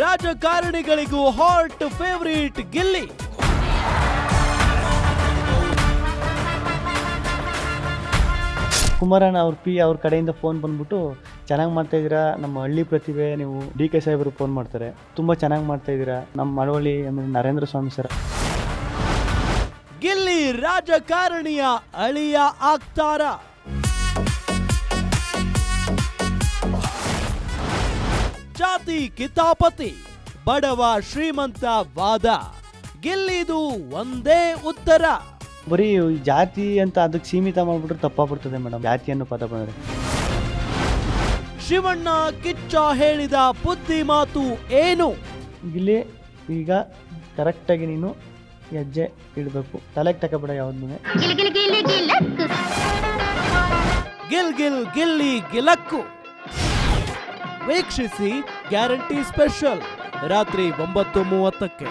ರಾಜಕಾರಣಿಗಳಿಗೂ hot favourite Gilli. ಕುಮಾರಣ್ಣ ಅವ್ರ P ಅವ್ರ ಕಡೆಯಿಂದ ಫೋನ್ ಬಂದ್ಬಿಟ್ಟು ಚೆನ್ನಾಗಿ ಮಾಡ್ತಾ ಇದ್ದೀರಾ ನಮ್ಮ ಹಳ್ಳಿ ಪ್ರತಿಭೆ ನೀವು ಡಿ ಕೆ ಸಾಹೇಬರು ಫೋನ್ ಮಾಡ್ತಾರೆ. ತುಂಬ ಚೆನ್ನಾಗಿ ಮಾಡ್ತಾ ಇದ್ದೀರಾ ನಮ್ಮ ಮಳವಳ್ಳಿ ಆಮೇಲೆ ನರೇಂದ್ರ ಸ್ವಾಮಿ ಸರ್. ಗಿಲ್ಲಿ ರಾಜಕಾರಣಿಯ ಅಳಿಯ ಆಗ್ತಾರ. ಜಾತಿ ಕಿತಾಪತಿ ಬಡವ ಶ್ರೀಮಂತ ವಾದ. ಗಿಲ್ಲಿದು ಒಂದೇ ಉತ್ತರ. ಬರೀ ಜಾತಿ ಅಂತ ಅದಕ್ಕೆ ಸೀಮಿತ ಮಾಡಿಬಿಟ್ರೆ ತಪ್ಪಾಗ್ಬಿಡ್ತದೆ ಮೇಡಮ್. ಜಾತಿಯನ್ನು ಪದ ಬಂದ್ರೆ. ಶಿವಣ್ಣ ಕಿಚ್ಚ ಹೇಳಿದ ಬುದ್ಧಿ ಮಾತು ಏನು? ಇಲ್ಲಿ ಈಗ ಕರೆಕ್ಟಾಗಿ ನೀನು ಹೆಜ್ಜೆ ಇಡಬೇಕು. ತಲೆಗೆ ತಗೋಬೇಡ ಯಾವ್ದು ಗಿಲ್ ಗಿಲ್ ಗಿಲ್ ಗಿಲಕ್ ಗಿಲ್ ಗಿಲ್ ಗಿಲ್ಲಿ ಗಿಲಕ್ಕು. ವೀಕ್ಷಿಸಿ ಗ್ಯಾರಂಟಿ ಸ್ಪೆಷಲ್ ರಾತ್ರಿ ಒಂಬತ್ತು ಮೂವತ್ತಕ್ಕೆ.